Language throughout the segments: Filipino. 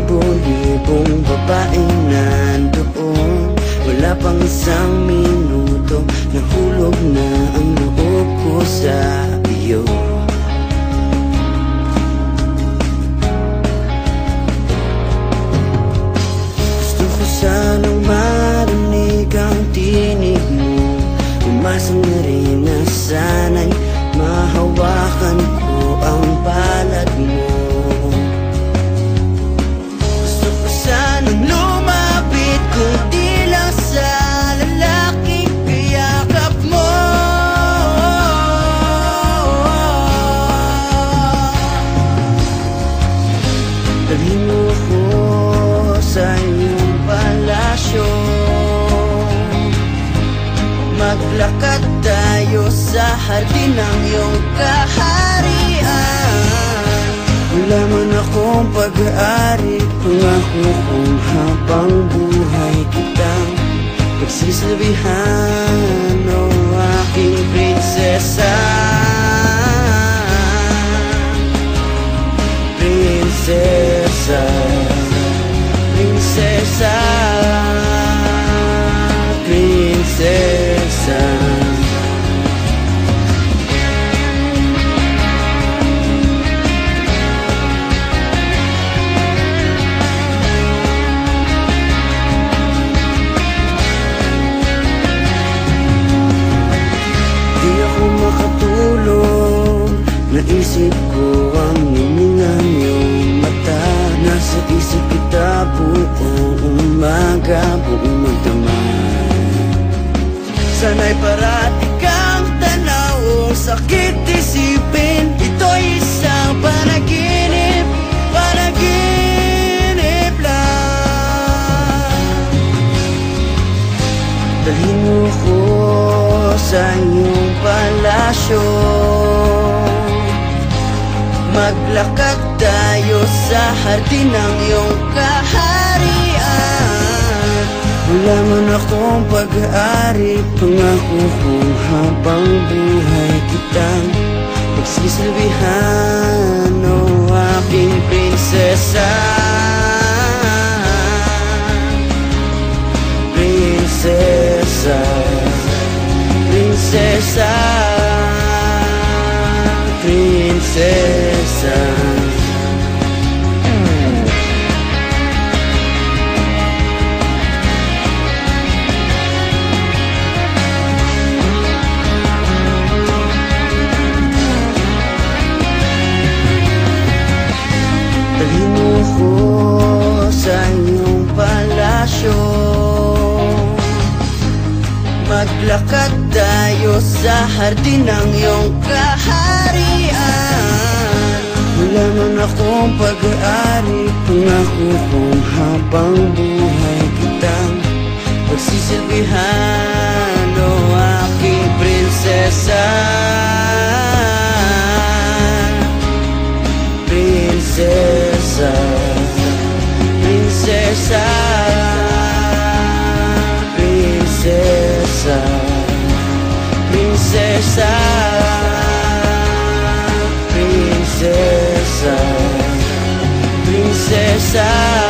libo-libong babaeng nandoon. Wala pang isang minuto Nahulog na ang loob ko sa iyo. Gusto ko sanang marinig ang tinig mo. Umasa na rin na Dalhin mo ko sa iyong palasyo. Maglakad tayo sa hardin ng iyong kaharian. Wala man akong pag-aari Pangako kung habang buhay kitang Pagsisilbihan o aking Prinsesa Dalhin mo ko sa iyong palasyo Maglakad tayo sa hardin ng iyong kaharian Man akong pag-aari Pangako kung habang buhay kitang Pagsisilbihan side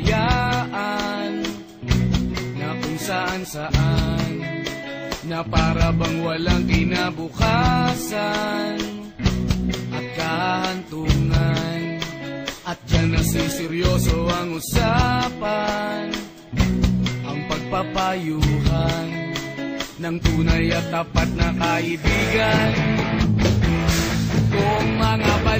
hayaan na kung saan saan na para bang walang kinabukasan at kahantungan. At yan na seryoso ang usapan ang pagpapayuhan ng tunay at tapat na kaibigan. Kung mga bal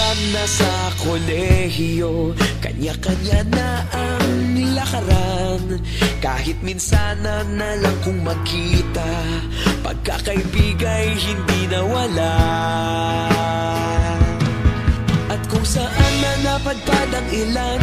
Nagkawatakan na sa kolehiyo Kanya-kanya na ang lakaran Kahit minsan na lang kung magkita Pagkakaibigay hindi nawala. At kung saan na napadpad ang ilan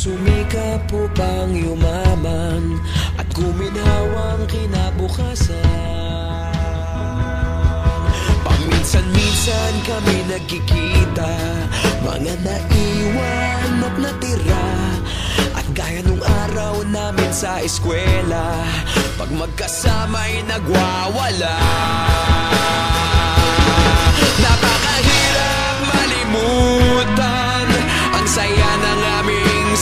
Nagsusumikap upang yumaman At kuminhawang kinabukasan. Paminsan-minsan kami nagkikita Mga naiwan at natira. At gaya nung araw namin sa eskwela Pag magkasama'y nagwawala. Napakahirap malimutan